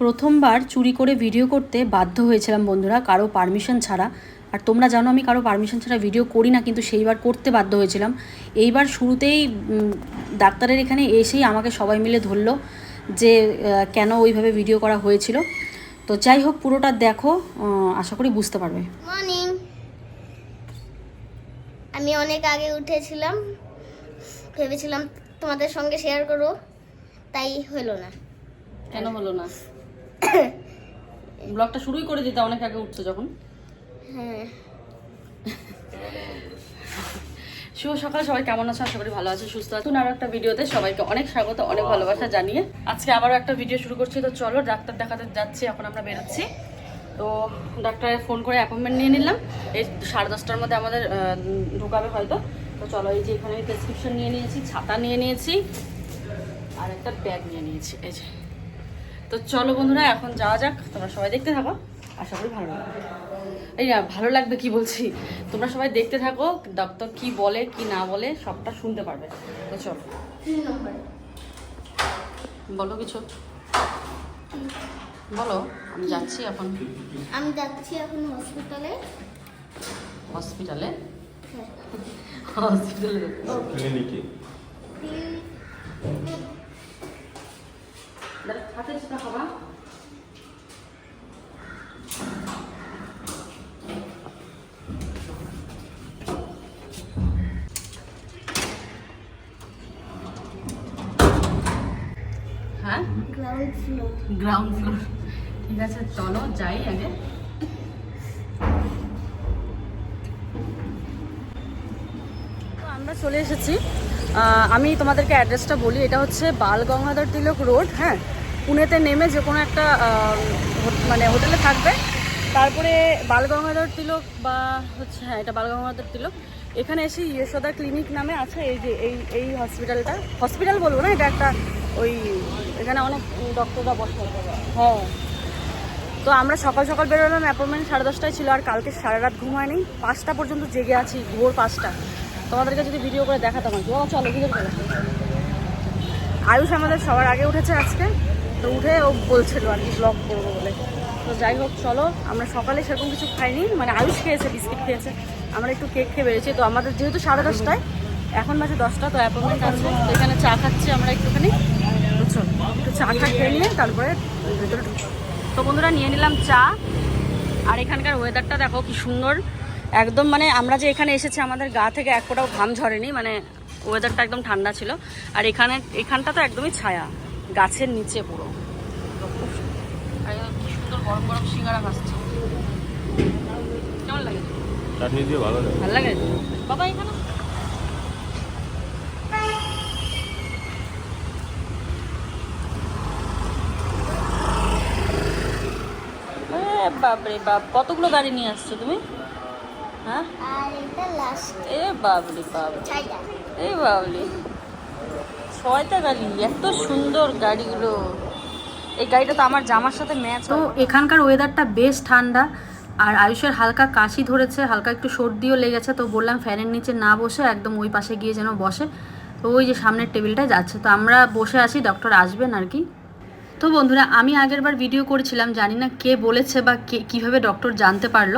প্রথমবার চুরি করে ভিডিও করতে বাধ্য হয়েছিলাম বন্ধুরা কারও পারমিশন ছাড়া। আর তোমরা জানো আমি কারও পারমিশন ছাড়া ভিডিও করি না কিন্তু সেইবার করতে বাধ্য হয়েছিলাম। এইবার শুরুতেই ডাক্তারের এখানে এসেই আমাকে সবাই মিলে ধরলো যে কেন ওইভাবে ভিডিও করা হয়েছিল। তো যাই হোক পুরোটা দেখো আশা করি বুঝতে পারবে। মর্নিং আমি অনেক আগে উঠেছিলাম ভেবেছিলাম তোমাদের সঙ্গে শেয়ার করব তাই হলো না। কেন হলো না? ব্লগটা শুরুই করে দিতে অনেক আগে উঠছো যখন। হ্যাঁ। শুভ সকাল সবাই কেমন আছে? আশা করি ভালো আছে সুস্থ আছে। আরও একটা ভিডিওতে সবাইকে অনেক স্বাগত অনেক ভালোবাসা জানিয়ে। আজকে আবারও একটা ভিডিও শুরু করছি তো চলো ডাক্তার দেখাতে যাচ্ছি এখন আমরা বেরোচ্ছি। তো ডাক্তারের ফোন করে অ্যাপয়েন্টমেন্ট নিয়ে নিলাম। এই সাড়ে দশটার মধ্যে আমাদের ঢোকাবে হয়তো। তো চলো এই যে এখানে প্রেসক্রিপশন নিয়ে নিয়েছি ছাতা নিয়ে নিয়েছি আর একটা ব্যাগ নিয়ে নিয়েছি এই যে। তো চলো বন্ধুরা এখন যাওয়া যাক তোমরা সবাই দেখতে থাকো আশা করি ভালো লাগবে। এই না ভালো লাগবে কি বলছি? তোমরা সবাই দেখতে থাকো ডক্টর কি বলে কি না বলে সবটা শুনতে পারবে। তো চলো। বলো কিছু। বলো আমি যাচ্ছি এখন। আমি যাচ্ছি এখন হসপিটালে হসপিটালে? হ্যাঁ। হসপিটালে ক্লিনিকে হাতে সেটা খাবা। হ্যাঁ? গ্রাউন্ড ফ্লোর গ্রাউন্ড ফ্লোর ঠিক আছে, চলো যাই আগে। আমরা চলে এসেছি। আমি তোমাদেরকে অ্যাড্রেসটা বলি, এটা হচ্ছে বাল গঙ্গাধর তিলক রোড হ্যাঁ? পুনেতে নেমে যে কোনো একটা মানে হোটেলে থাকবে। তারপরে বালগঙ্গাধর তিলক বা হচ্ছে হ্যাঁ এটা বালগঙ্গাধর তিলক। এখানে এসে ইয়েশোদা ক্লিনিক নামে আছে, এই যে, এই এই হসপিটালটা। হসপিটাল বলব না, এটা একটা ওই, এখানে অনেক ডক্টররা বসে। হ্যাঁ। তো আমরা সকাল সকাল বেরোলাম, অ্যাপয়েন্টমেন্ট সাড়ে দশটায় ছিল, আর কালকে সারা রাত ঘুম হয়নি। পাঁচটা পর্যন্ত জেগে আছি, ভোর পাঁচটা। তোমাদেরকে যদি ভিডিও করে দেখাতাম আর কি। চলো ভিডিও করে আয়ুষ আমাদের সবার আগে উঠেছে আজকে। তো উঠে ও বলছিল আর কি ব্লগ করব বলে। তো যাই হোক, চলো, আমরা সকালে সেরকম কিছু খাইনি মানে আয়ুষ খেয়েছে, বিস্কিট খেয়েছে, আমরা একটু কেক খেয়ে বেরিয়েছি। তো আমাদের যেহেতু সাড়ে দশটায়, এখন বাজে দশটা, তো অ্যাপয়েন্টমেন্ট আছে, তো এখানে চা খাচ্ছি আমরা একটুখানি। বুঝছ? একটু চা খা খেয়ে নিয়ে তারপরে ভেতরে তো বন্ধুরা, নিয়ে নিলাম চা। আর এখানকার ওয়েদারটা দেখো কি সুন্দর। একদম মানে আমরা যে এখানে এসেছি, আমাদের গা থেকে এক ফোঁটাও ঘাম ঝরেনি মানে ওয়েদারটা একদম ঠান্ডা ছিল। আর এখানে, এখানটা তো একদমই ছায়া। গাছের নিচে পুরো। খুব আর এখানে কি সুন্দর গরম গরম সিঙ্গারা ভাসছে। কেমন লাগে? চাটনি দিয়ে ভালো লাগে। ভালো লাগে? বাবা এখানে? এ বাপরে বাপ কতগুলো গাড়ি নিয়ে আসছো তুমি? হ্যাঁ? আর এটা লাস্ট এ বাবরে বাপ। ছাইটা এই বাবলি ছয়টা গাড়ি এত সুন্দর গাড়িগুলো। এই গাড়িটা তো আমার জামার সাথে ম্যাচ তো এখানকার ওয়েদারটা বেশ ঠান্ডা আর আয়ুষের হালকা কাশি ধরেছে হালকা একটু সর্দিও লেগেছে তো বললাম ফ্যানের নিচে না বসে একদম ওই পাশে গিয়ে যেন বসে। তো ওই যে সামনের টেবিলটায় যাচ্ছে। তো আমরা বসে আছি ডক্টর আসবেন আর কি। তো বন্ধুরা, আমি আগেরবার ভিডিও করেছিলাম, জানি না কে বলেছে বা কে, কীভাবে ডক্টর জানতে পারল।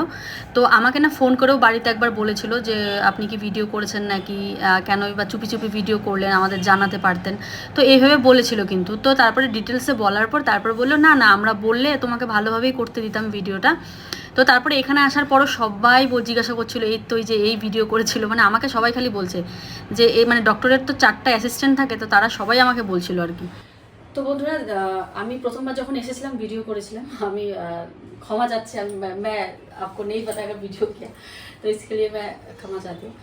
তো আমাকে না ফোন করেও বাড়িতে একবার বলেছিল যে, আপনি কি ভিডিও করেছেন নাকি কেনই বা চুপি চুপি ভিডিও করলেন, আমাদের জানাতে পারতেন। তো এইভাবে বলেছিল কিন্তু। তো তারপরে ডিটেলসে বলার পর তারপর বলল, না না, আমরা বললে তোমাকে ভালোভাবেই করতে দিতাম ভিডিওটা তো তারপরে এখানে আসার পরও সবাই জিজ্ঞাসা করছিল, এই তো যে এই ভিডিও করেছিল। মানে আমাকে সবাই খালি বলছে যে এই মানে ডক্টরের তো চারটা অ্যাসিস্ট্যান্ট থাকে, তো তারা সবাই আমাকে বলছিল আর কি। তো বন্ধুরা আহ, আমি প্রথমবার যখন এসেছিলাম ভিডিও করেছিলাম আমি আহ, ক্ষমা চাচ্ছি আমি मैं- मैं आपको नहीं बताएगा वीडियो क्या तो इसके लिए मैं ক্ষমা চাচ্ছি हूँ।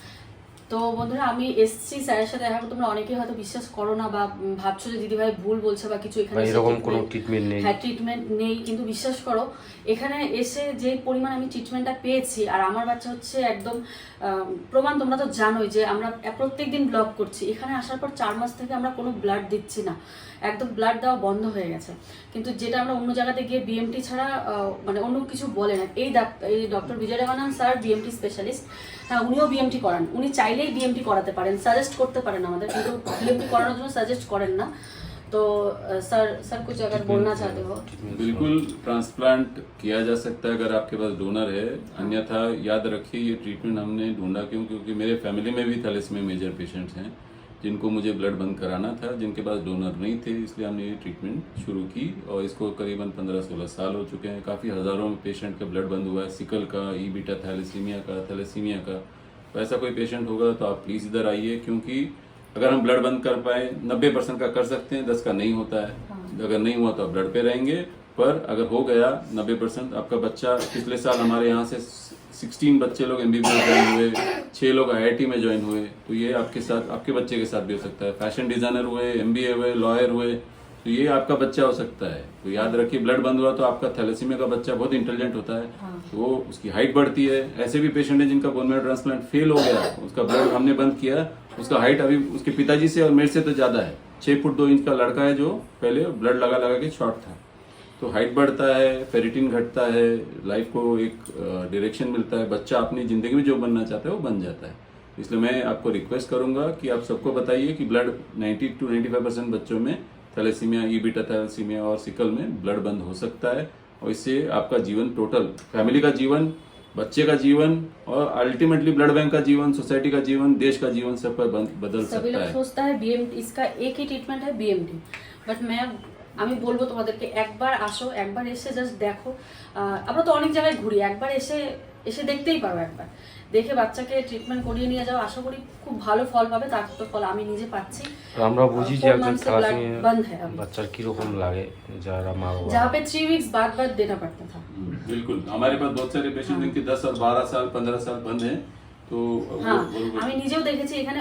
তো বন্ধুরা আমি এসছি স্যারের সাথে দেখা করতে তোমরা অনেকেই হয়তো বিশ্বাস করো না বা উম, ভাবছো যে দিদিভাই ভুল বলছে বা কিছু এখানে বা এসে এরকম কোনো treatment- ট্রিটমেন্ট নেই হ্যাঁ ট্রিটমেন্ট নেই কিন্তু বিশ্বাস করো এখানে এসে যে পরিমাণ আমি ট্রিটমেন্টটা পেয়েছি আর আমার বাচ্চা হচ্ছে একদম আহ, প্রমাণ তোমরা তো জানোই যে আমরা প্রত্যেক দিন ব্লগ করছি এখানে আসার পর চার মাস থেকে আমরা কোনো ব্লাড দিচ্ছি না একদম ব্লাড দেওয়া বন্ধ হয়ে গেছে কিন্তু যেটা আমরা অন্য জায়গাতে গিয়ে বিএমটি ছাড়া আহ, মানে অন্য কিছু বলে না এই ডাক্তার এই ডক্টর বিজয় রেমানন স্যার বিএমটি স্পেশালিস্ট হ্যাঁ উনিও বিএমটি করান উনি চাইলেই বিএমটি করাতে পারেন সাজেস্ট করতে পারেন আমাদের কিন্তু বিএমটি করানোর জন্য সাজেস্ট করেন না तो अ, सर सर कुछ अगर बोलना चाहते हो बिल्कुल ट्रांसप्लांट किया जा सकता है अगर आपके पास डोनर है अन्यथा याद रखिए ये ट्रीटमेंट हमने ढूंढा क्यों क्योंकि मेरे फैमिली में भी थैलेसीमिया मेजर पेशेंट्स हैं जिनको मुझे ब्लड बंद कराना था जिनके पास डोनर नहीं थे इसलिए हमने ये ट्रीटमेंट शुरू की और इसको करीबन 15-16 साल हो चुके हैं। काफ़ी हज़ारों में पेशेंट का ब्लड बंद हुआ है सिकल का ई बीटा थैलेसीमिया का थैलेसीमिया का। तो ऐसा कोई पेशेंट होगा तो आप प्लीज़ इधर आइए क्योंकि अगर हम ब्लड बंद कर पाए नब्बे परसेंट का कर सकते हैं दस का नहीं होता है। अगर नहीं हुआ तो आप ब्लड पे रहेंगे पर अगर हो गया नब्बे परसेंट आपका बच्चा पिछले साल हमारे यहाँ से 16 बच्चे लोग एमबीबीएस ज्वाइन हुए छह लोग आईआईटी में ज्वाइन हुए तो ये आपके साथ आपके बच्चे के साथ भी हो सकता है। फ़ैशन डिज़ाइनर हुए एमबीए हुए लॉयर हुए तो ये आपका बच्चा हो सकता है। तो याद रखिए ब्लड बंद हुआ तो आपका थैलेसीमिया का बच्चा बहुत इंटेलिजेंट होता है। तो वो उसकी हाइट बढ़ती है। ऐसे भी पेशेंट है जिनका बोन मैरो ट्रांसप्लांट फेल हो गया। उसका ब्लड हमने बंद किया। उसका हाइट अभी उसके पिताजी से और मेरे से तो ज़्यादा है। छह फुट दो इंच का लड़का है जो पहले ब्लड लगा लगा के शॉर्ट था। तो हाइट बढ़ता है फेरिटिन घटता है लाइफ को एक डायरेक्शन मिलता है बच्चा अपनी ज़िंदगी में जो बनना चाहता है वो बन जाता है। इसलिए मैं आपको रिक्वेस्ट करूँगा कि आप सबको बताइए कि ब्लड 90 टू 95 परसेंट बच्चों में थैलेसीमिया ई बीटा थैलेसीमिया और सिकल में ब्लड बंद हो सकता है और इससे आपका जीवन टोटल फैमिली का जीवन बच्चे का जीवन और अल्टीमेटली ब्लड बैंक का जीवन सोसाइटी का जीवन देश का जीवन सब पर बदल सकता है। सोचता है बीएमटी इसका एक ही ट्रीटमेंट है बीएमटी बट मैं আমি বলবো তোমাদেরকে একবার আসো একবার এসে জাস্ট দেখো আহ, আমরা তো অনেক জায়গায় ঘুরি একবার এসে এসে দেখতেই পারো একবার দেখে বাচ্চাকে ট্রিটমেন্ট করিয়ে নিয়ে যাও আশা করি খুব ভালো ফল পাবে তার তো ফল আমি নিজে পাচ্ছি আর আমরা বুঝি যে Four একজন months से blood থ্যালাসেমিয়া बंद है अभी বাচ্চার কিরকম লাগে যারা মা বাবা जहाँ पे थ्री वीक्स बाद बाद देना पड़ता था बिल्कुल हमारे पास बहुत सारे पेशेंट जिनके दस और बारह साल पंद्रह साल बंद हैं तो वो- हाँ वो- वो- আমি নিজেও দেখেছি এখানে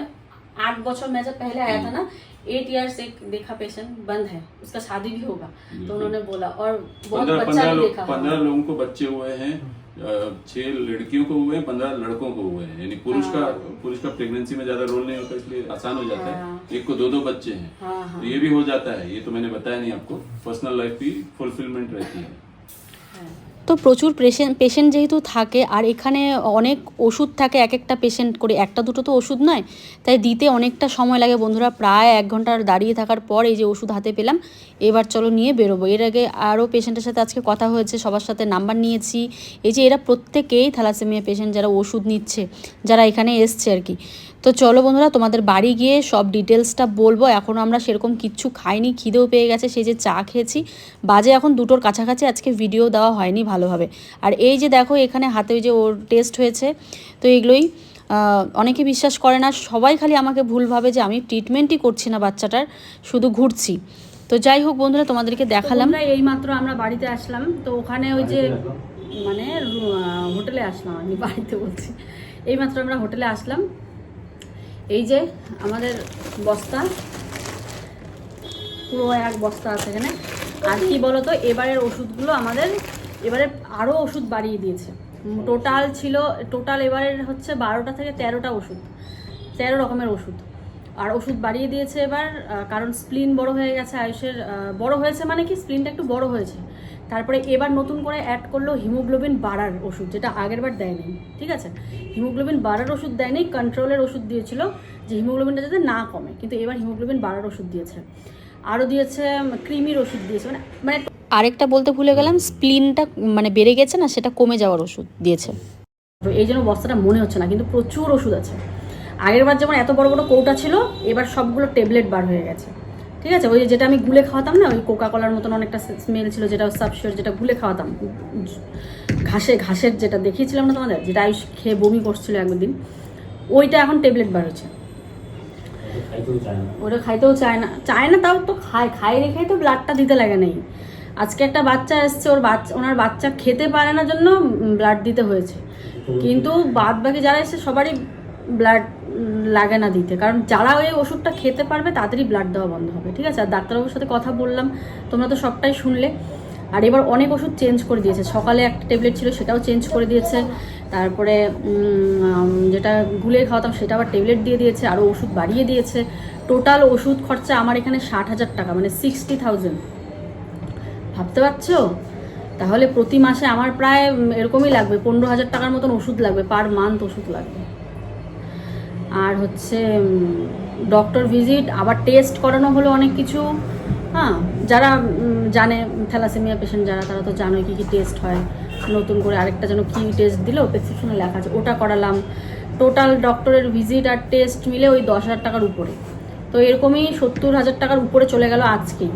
आठ बच्चों में जब पहले आया था ना एट ईयर्स एक देखा पेशेंट बंद है उसका शादी भी होगा तो उन्होंने बोला और बहुत पंद्रह बच्चा पंद्रह भी देखा पंद्रह लोगों को बच्चे हुए हैं छह लड़कियों को हुए पंद्रह लड़कों को हुए हैं। यानी पुरुष का पुरुष का प्रेगनेंसी में ज़्यादा रोल नहीं होता इसलिए आसान हो जाता हाँ। है। एक को दो दो बच्चे हैं। हाँ हाँ। तो ये भी हो जाता है ये तो मैंने बताया नहीं आपको। पर्सनल लाइफ भी फुलफिलमेंट रहती है। তো প্রচুর পেশেন্ট পেশেন্ট যেহেতু থাকে, আর এখানে অনেক ওষুধ থাকে, এক একটা পেশেন্ট করে, একটা দুটো তো ওষুধ নয়। তাই দিতে অনেকটা সময় লাগে। বন্ধুরা, প্রায় এক ঘণ্টার দাঁড়িয়ে থাকার পর এই যে ওষুধ হাতে পেলাম, এবার চলো নিয়ে বেরোবো। এর আগে আরও পেশেন্টের সাথে আজকে কথা হয়েছে, সবার সাথে নাম্বার নিয়েছি। এই যে এরা প্রত্যেকেই থ্যালাসেমিয়া পেশেন্ট যারা ওষুধ নিচ্ছে, যারা এখানে এসছে আর কি। তো চলো বন্ধুরা তোমাদের বাড়ি গিয়ে সব ডিটেলসটা বলব। এখনও আমরা সেরকম কিচ্ছু খাইনি খিদেও পেয়ে গেছে সেই যে চা খেয়েছি। বাজে এখন দুটোর কাছাকাছি আজকে ভিডিও দেওয়া হয়নি ভালোভাবে। আর এই যে দেখো এখানে হাতে ওই যে ওর টেস্ট হয়েছে তো এগুলোই অনেকে বিশ্বাস করে না সবাই খালি আমাকে ভুলভাবে যে আমি ট্রিটমেন্টই করছি না বাচ্চাটার শুধু ঘুরছি। তো যাই হোক বন্ধুরা তোমাদেরকে দেখালাম। এই মাত্র আমরা বাড়িতে আসলাম তো ওখানে ওই যে মানে হোটেলে আসলাম আমি বাড়িতে বলছি। এই মাত্র আমরা হোটেলে আসলাম এই যে আমাদের বস্তা। পুরো এক বস্তা আছে এখানে। আর কি বলতো, এবারের ওষুধগুলো আমাদের এবারে আরও ওষুধ বাড়িয়ে দিয়েছে। টোটাল ছিল, টোটাল এবারের হচ্ছে বারোটা থেকে তেরোটা ওষুধ। তেরো রকমের ওষুধ। আর ওষুধ বাড়িয়ে দিয়েছে এবার কারণ স্প্লিন বড় হয়ে গেছে, আয়ুষের বড় হয়েছে মানে কি স্প্লিনটা একটু বড় হয়েছে। তারপরে এবার নতুন করে অ্যাড করল হিমোগ্লোবিন বাড়ার ওষুধ, যেটা আগের বার দেয়নি, ঠিক আছে? হিমোগ্লোবিন বাড়ার ওষুধ দেয়নি কন্ট্রোলের ওষুধ দিয়েছিল যে হিমোগ্লোবিনটা যাতে না কমে, কিন্তু এবার হিমোগ্লোবিন বাড়ার ওষুধ দিয়েছে। আরও দিয়েছে ক্রিমির ওষুধ দিয়েছে মানে মানে আরেকটা বলতে ভুলে গেলাম স্প্লিনটা মানে বেড়ে গেছে না, সেটা কমে যাওয়ার ওষুধ দিয়েছে। এই জন্য বস্তাটা মনে হচ্ছে না, কিন্তু প্রচুর ওষুধ আছে। আগের বার যেমন এত বড় বড় কৌটা ছিল, এবার সবগুলো ট্যাবলেট বার হয়ে গেছে। ঠিক আছে? ওই যেটা আমি গুলে খাওয়াতাম না, ওই কোকা কলার মতন অনেকটা স্মেল ছিল, যেটা সাবশিওর যেটা গুলে খাওয়াতাম। ঘাসে, ঘাসের যেটা দেখিয়েছিলাম না তোমাদের? যেটা আয়ুষ খেয়ে বমি করছিল একদিন, ওইটা এখন ট্যাবলেট বার হচ্ছে। ওটা খাইতেও চায় না। চায় না, তাও তো খায়। খায় রেখেই তো ব্লাডটা দিতে লাগে নেই। আজকে একটা বাচ্চা এসছে, ওর বাচ্চা, ওনার বাচ্চা খেতে পারে না জন্য ব্লাড দিতে হয়েছে। কিন্তু বাদ বাকি যারা এসে সবারই ব্লাড লাগে না দিতে। কারণ যারা ওই ওষুধটা খেতে পারবে, তাদেরই ব্লাড দেওয়া বন্ধ হবে, ঠিক আছে? আর ডাক্তারবাবুর সাথে কথা বললাম, তোমরা তো সবটাই শুনলে। আর এবার অনেক ওষুধ চেঞ্জ করে দিয়েছে। সকালে একটা ট্যাবলেট ছিল, সেটাও চেঞ্জ করে দিয়েছে। তারপরে যেটা গুলে খাওয়াতাম, সেটা আবার ট্যাবলেট দিয়ে দিয়েছে, আরও ওষুধ বাড়িয়ে দিয়েছে। টোটাল ওষুধ খরচা আমার এখানে ষাট হাজার টাকা মানে সিক্সটি থাউজেন্ড ভাবতে পারছ? তাহলে প্রতি মাসে আমার প্রায় এরকমই লাগবে, পনেরো হাজার টাকার মতন ওষুধ লাগবে পার মান্থ ওষুধ লাগবে। আর হচ্ছে ডক্টর ভিজিট আবার টেস্ট করানো হলো অনেক কিছু। হ্যাঁ যারা জানে থ্যালাসেমিয়া পেশেন্ট যারা তারা তো জানোই কী কী টেস্ট হয়। নতুন করে আরেকটা যেন কী টেস্ট দিল প্রেসক্রিপশনে লেখা আছে ওটা করালাম। টোটাল ডক্টরের ভিজিট আর টেস্ট মিলে ওই দশ হাজার টাকার উপরে। তো এরকমই সত্তর হাজার টাকার উপরে চলে গেল আজকেই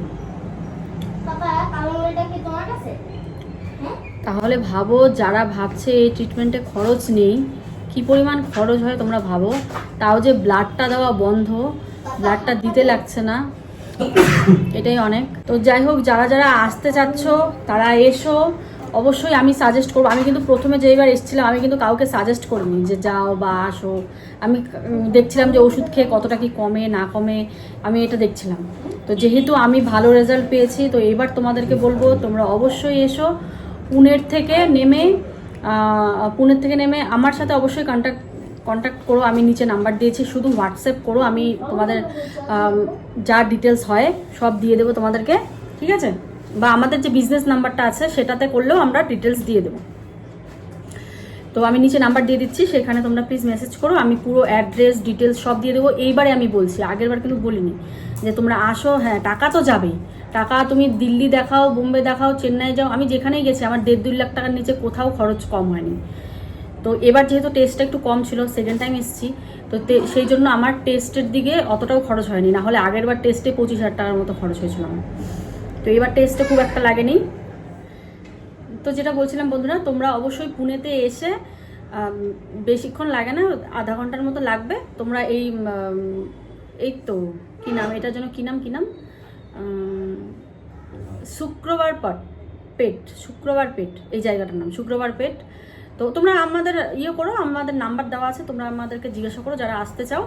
হ্যাঁ? তাহলে ভাবো যারা ভাবছে এই ট্রিটমেন্টে খরচ নেই কি পরিমাণ খরচ হয় তোমরা ভাবো? তাও যে ব্লাডটা দেওয়া বন্ধ, ব্লাডটা দিতে লাগছে না। এটাই অনেক। তো যাই হোক, যারা যারা আসতে চাচ্ছ, তারা এসো। অবশ্যই আমি সাজেস্ট করব। আমি কিন্তু প্রথমে যেইবার এসেছিলাম, আমি কিন্তু কাউকে সাজেস্ট করিনি যে যাও বা আসো। আমি দেখছিলাম যে ওষুধ খেয়ে কতটা কি কমে, না কমে। আমি এটা দেখছিলাম। তো যেহেতু আমি ভালো রেজাল্ট পেয়েছি, তো এবার তোমাদেরকে বলব, তোমরা অবশ্যই এসো। পুনের থেকে নেমে পুনের থেকে নেমে আমার সাথে অবশ্যই কন্ট্যাক্ট কন্ট্যাক্ট করো, আমি নিচে নাম্বার দিয়েছি, শুধু হোয়াটসঅ্যাপ করো, আমি তোমাদের যা ডিটেলস হয়, সব দিয়ে দেবো তোমাদেরকে, ঠিক আছে? বা আমাদের যে বিজনেস নাম্বারটা আছে, সেটাতে করলেও আমরা ডিটেলস দিয়ে দেবো। তো আমি নিচে নাম্বার দিয়ে দিচ্ছি, সেখানে তোমরা প্লিজ মেসেজ করো, আমি পুরো অ্যাড্রেস ডিটেলস সব দিয়ে দেবো। এইবারে আমি বলছি, আগেরবার কিন্তু বলিনি, যে তোমরা আসো হ্যাঁ টাকা তো যাবেই। টাকা তুমি দিল্লি দেখাও, বোম্বে দেখাও, চেন্নাই যাও, আমি যেখানেই গেছি, আমার দেড় দুই লাখ টাকার নিচে কোথাও খরচ কম হয়নি। তো এবার যেহেতু টেস্টটা একটু কম ছিল সেকেন্ড টাইম এসেছি, তো সেই জন্য আমার টেস্টের দিকে অতটাও খরচ হয়নি। না হলে আগের বার টেস্টে পঁচিশ হাজার টাকার মতো খরচ হয়েছিল আমার। তো এবার টেস্টে খুব একটা লাগেনি। তো যেটা বলছিলাম বন্ধুরা, তোমরা অবশ্যই পুনেতে এসে বেশিক্ষণ লাগে না, আধা ঘণ্টার মতো লাগবে। তোমরা এই এই তো, কী নাম? এটার জন্য কী নাম? কী নাম? শুক্রবার পট পেট, শুক্রবার পেট, এই জায়গাটার নাম, শুক্রবার পেট। তো তোমরা আমাদের ইয়ে করো, আমাদের নাম্বার দেওয়া আছে, তোমরা আমাদেরকে জিজ্ঞাসা করো, যারা আসতে চাও।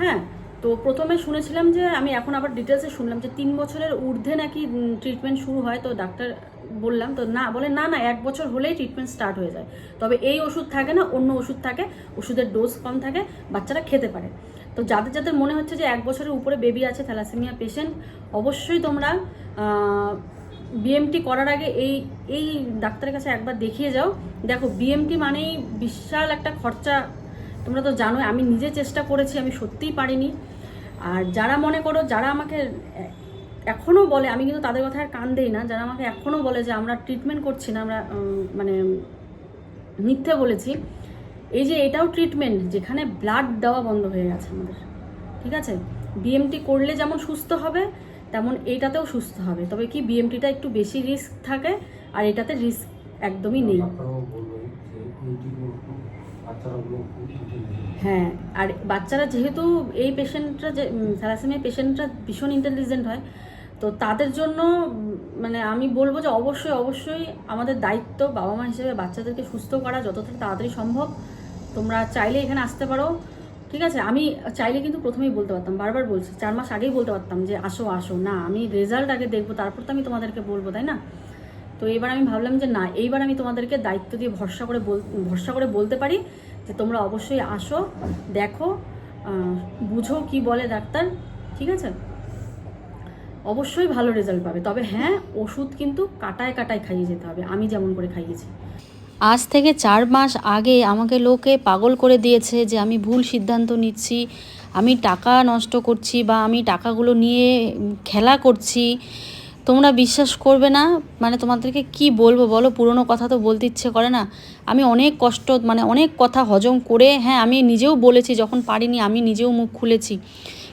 হ্যাঁ তো প্রথমে শুনেছিলাম যে, আমি এখন আবার ডিটেলসে শুনলাম যে, তিন বছরের ঊর্ধ্বে নাকি ট্রিটমেন্ট শুরু হয়। তো ডাক্তার বললাম, তো না, বলে না না, এক বছর হলেই ট্রিটমেন্ট স্টার্ট হয়ে যায়। তবে এই ওষুধ থাকে না, অন্য ওষুধ থাকে, ওষুধের ডোজ কম থাকে, বাচ্চারা খেতে পারে। তো যাদের যাদের মনে হচ্ছে যে এক বছরের উপরে বেবি আছে থ্যালাসেমিয়া পেশেন্ট অবশ্যই তোমরা বিএমটি করার আগে এই এই ডাক্তারের কাছে একবার দেখিয়ে যাও। দেখো বিএমটি মানেই বিশাল একটা খরচা। তোমরা তো জানো আমি নিজে চেষ্টা করেছি, আমি সত্যিই পারিনি। আর যারা মনে করো, যারা আমাকে এখনও বলে, আমি কিন্তু তাদের আর কান দেই না, যারা আমাকে এখনও বলে যে আমরা ট্রিটমেন্ট করছি না, আমরা মানে মিথ্যে বলেছি এই যে এটাও ট্রিটমেন্ট যেখানে ব্লাড দেওয়া বন্ধ হয়ে গেছে আমাদের ঠিক আছে? বিএমটি করলে যেমন সুস্থ হবে তেমন এটাতেও সুস্থ হবে। তবে কি বিএমটিটা একটু বেশি রিস্ক থাকে আর এটাতে রিস্ক একদমই নেই। হ্যাঁ আর বাচ্চারা যেহেতু এই পেশেন্টরা যে থ্যালাসেমিয়া পেশেন্টরা ভীষণ ইন্টেলিজেন্ট হয় তো তাদের জন্য মানে আমি বলব যে অবশ্যই অবশ্যই আমাদের দায়িত্ব বাবা মা হিসেবে বাচ্চাদেরকে সুস্থ করা যতটা তাড়াতাড়ি সম্ভব। তোমরা চাইলে এখানে আসতে পারো। ঠিক আছে? আমি চাইলে কিন্তু প্রথমেই বলতে পারতাম, বারবার বলছি, চার মাস আগেই বলতে পারতাম যে, আসো আসো। না, আমি রেজাল্ট আগে দেখব, তারপর তো আমি তোমাদেরকে বলব, তাই না? তো এবার আমি ভাবলাম যে, না, এইবার আমি তোমাদেরকে দায়িত্ব দিয়ে ভরসা করে বল ভরসা করে বলতে পারি যে, তোমরা অবশ্যই আসো, দেখো বুঝো কি বলে ডাক্তার, ঠিক আছে? অবশ্যই ভালো রেজাল্ট পাবে। তবে হ্যাঁ ওষুধ কিন্তু কাটায় কাটায় খাইয়ে যেতে হবে, আমি যেমন করে খাইয়েছি। আজ থেকে চার মাস আগে আমাকে লোকে পাগল করে দিয়েছে যে আমি ভুল সিদ্ধান্ত নিচ্ছি, আমি টাকা নষ্ট করছি বা আমি টাকাগুলো নিয়ে খেলা করছি। তোমরা বিশ্বাস করবে না? মানে তোমাদেরকে কি বলব বলো? পুরনো কথা তো বলতে ইচ্ছে করে না। আমি অনেক কষ্ট মানে অনেক কথা হজম করে হ্যাঁ আমি নিজেও বলেছি, যখন পারিনি আমি নিজেও মুখ খুলেছি।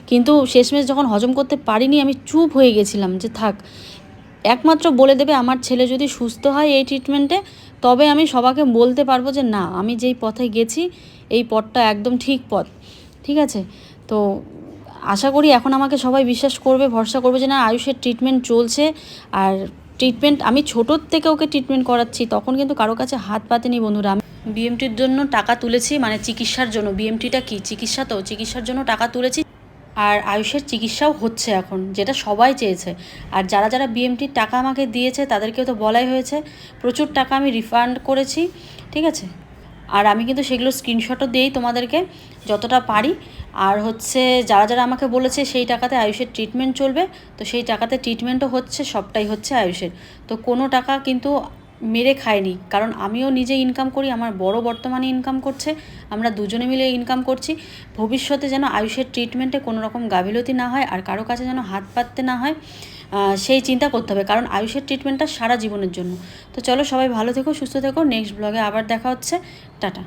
কিন্তু শেষমেশ যখন হজম করতে পারিনি, আমি চুপ হয়ে গেছিলাম যে থাক। একমাত্র বলে দেবে আমার ছেলে যদি সুস্থ হয় এই ট্রিটমেন্টে তবে আমি সবাকে বলতে পারব যে না, আমি যেই পথে গেছি, এই পথটা একদম ঠিক পথ। ঠিক আছে? তো আশা করি এখন আমাকে সবাই বিশ্বাস করবে, ভরসা করবে যে না, আয়ুষের ট্রিটমেন্ট চলছে। আর ট্রিটমেন্ট আমি ছোটোর থেকে ওকে ট্রিটমেন্ট করাচ্ছি, তখন কিন্তু কারও কাছে হাত পাতেনি বন্ধুরা। আমি বিএমটির জন্য টাকা তুলেছি মানে চিকিৎসার জন্য। বিএমটিটা কি? চিকিৎসা তো, চিকিৎসার জন্য টাকা তুলেছি। আর আয়ুষের চিকিৎসাও হচ্ছে এখন, যেটা সবাই চেয়েছে। আর যারা যারা বিএমটির টাকা আমাকে দিয়েছে, তাদেরকেও তো বলাই হয়েছে, প্রচুর টাকা আমি রিফান্ড করেছি, ঠিক আছে? আর আমি কিন্তু সেগুলো স্ক্রিনশটও দিই তোমাদেরকে, যতটা পারি। আর হচ্ছে যারা যারা আমাকে বলেছে সেই টাকাতে আয়ুষের ট্রিটমেন্ট চলবে, তো সেই টাকাতে ট্রিটমেন্টও হচ্ছে, সবটাই হচ্ছে আয়ুষের। তো কোনো টাকা কিন্তু মেরে খায়নি কারণ আমিও নিজে ইনকাম করি, আমার বড় বর্তমানে ইনকাম করছে, আমরা দুজনে মিলে ইনকাম করছি। ভবিষ্যতে যেন আয়ুষের ট্রিটমেন্টে কোনো রকম গাফিলতি না হয় আর কারও কাছে যেন হাত পাততে না হয় সেই চিন্তা করতে হবে। কারণ আয়ুষের ট্রিটমেন্টটা সারা জীবনের জন্য। তো চলো সবাই ভালো থেকো, সুস্থ থেকো। নেক্সট ব্লগে আবার দেখা হচ্ছে। টাটা।